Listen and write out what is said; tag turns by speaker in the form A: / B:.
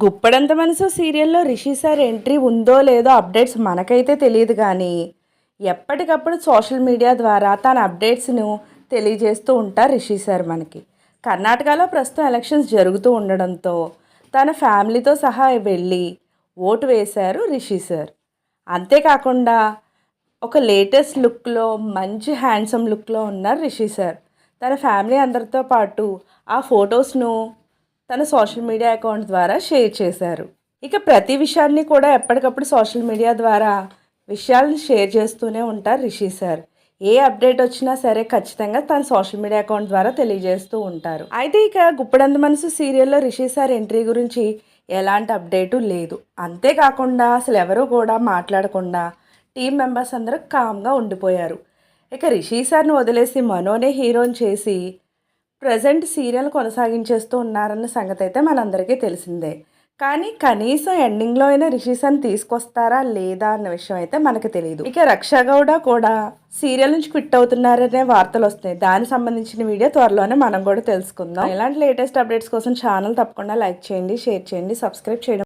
A: గుప్పడంత మనసు సీరియల్లో Rishi sir entry ఉందో లేదో అప్డేట్స్ మనకైతే తెలియదు కానీ ఎప్పటికప్పుడు సోషల్ మీడియా ద్వారా తన అప్డేట్స్ను తెలియజేస్తూ ఉంటారు రిషి సార్ మనకి. కర్ణాటకలో ప్రస్తుతం ఎలక్షన్స్ జరుగుతూ ఉండడంతో తన ఫ్యామిలీతో సహా వెళ్ళి ఓటు వేశారు రిషి సార్. అంతేకాకుండా ఒక లేటెస్ట్ లుక్లో మంచి హ్యాండ్సమ్ లుక్లో ఉన్నారు రిషి సార్. తన ఫ్యామిలీ అందరితో పాటు ఆ ఫొటోస్ను తన సోషల్ మీడియా అకౌంట్ ద్వారా షేర్ చేశారు. ఇక ప్రతి విషయాన్ని కూడా ఎప్పటికప్పుడు సోషల్ మీడియా ద్వారా విషయాలను షేర్ చేస్తూనే ఉంటారు రిషి సార్. ఏ అప్డేట్ వచ్చినా సరే ఖచ్చితంగా తన సోషల్ మీడియా అకౌంట్ ద్వారా తెలియజేస్తూ ఉంటారు. అయితే ఇక గుప్పడంద మనసు సీరియల్లో రిషి సార్ ఎంట్రీ గురించి ఎలాంటి అప్డేటు లేదు. అంతేకాకుండా అసలు ఎవరూ కూడా మాట్లాడకుండా టీం మెంబర్స్ అందరూ కామ్గా ఉండిపోయారు. ఇక రిషి సార్ని వదిలేసి మనోనే హీరోని చేసి ప్రజెంట్ సీరియల్ కొనసాగించేస్తూ ఉన్నారన్న సంగతి అయితే మనందరికీ తెలిసిందే. కానీ కనీసం ఎండింగ్లో అయినా రిషిసన్ తీసుకొస్తారా లేదా అన్న విషయం అయితే మనకు తెలియదు ఇక రక్ష గౌడ కూడా సీరియల్ నుంచి క్విట్ అవుతున్నారనే వార్తలు వస్తున్నాయి. దానికి సంబంధించిన వీడియో త్వరలోనే మనం కూడా తెలుసుకుందాం. ఇలాంటి లేటెస్ట్ అప్డేట్స్ కోసం ఛానల్ తప్పకుండా లైక్ చేయండి షేర్ చేయండి సబ్స్క్రైబ్ చేయడం